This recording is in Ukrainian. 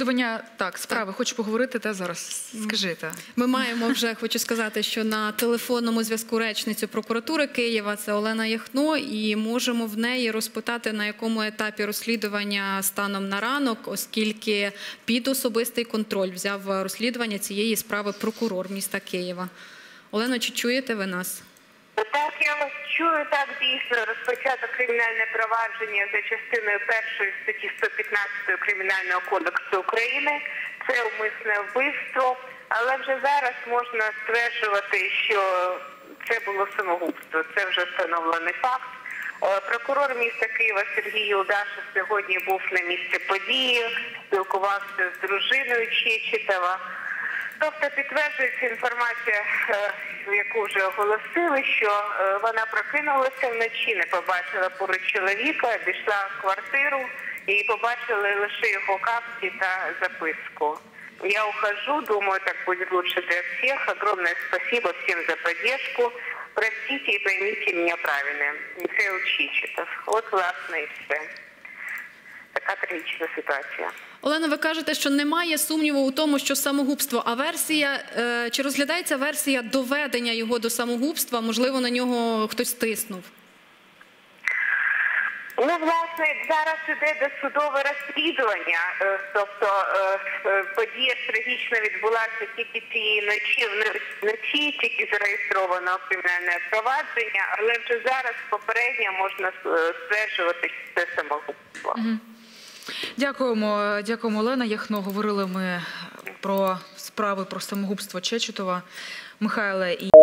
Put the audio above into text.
Довання так, справи. Хочу поговорити та зараз. Скажи та. Ми маємо вже, хочу сказати, що на телефонному зв'язку речницю прокуратури Києва це Олена Яхно, і можемо в неї розпитати, на якому етапі розслідування станом на ранок, оскільки під особистий контроль взяв розслідування цієї справи прокурор міста Києва. Олено, чи чуєте ви нас? Так, я вас чую, так дійсно розпочато кримінальне провадження за частиною першої статті 115 Кримінального кодексу України. Це умисне вбивство, але вже зараз можна стверджувати, що це було самогубство. Це вже встановлений факт. Прокурор міста Києва Сергій Юлдашев сьогодні був на місці події, спілкувався з дружиною Чечетова. Тобто підтверджується інформація, е, яку вже оголосили, що е, вона прокинулася вночі, не побачила поруч чоловіка, дійшла в квартиру і побачили лише його капці та записку. Я ухожу, думаю, так будет лучше для всех. Огромное спасибо всем за поддержку. Простите и поймите меня правильно. Михаил Чичетов. От, власне, і все. Така трагічна ситуація. Олена, ви кажете, що немає сумніву у тому, що самогубство. А версія е, чи розглядається версія доведення його до самогубства? Можливо, на нього хтось тиснув. Ну, власне, зараз іде досудове розслідування, Е, тобто е, подія ж трагічно відбулася тільки цієї ночі, вночі тільки зареєстровано кримінальне провадження, але вже зараз попередньо можна стверджувати, це самогубство. Дякуємо, дякуємо, Олена Яхно. Говорили ми про справи про самогубство Чечетова Михайла і.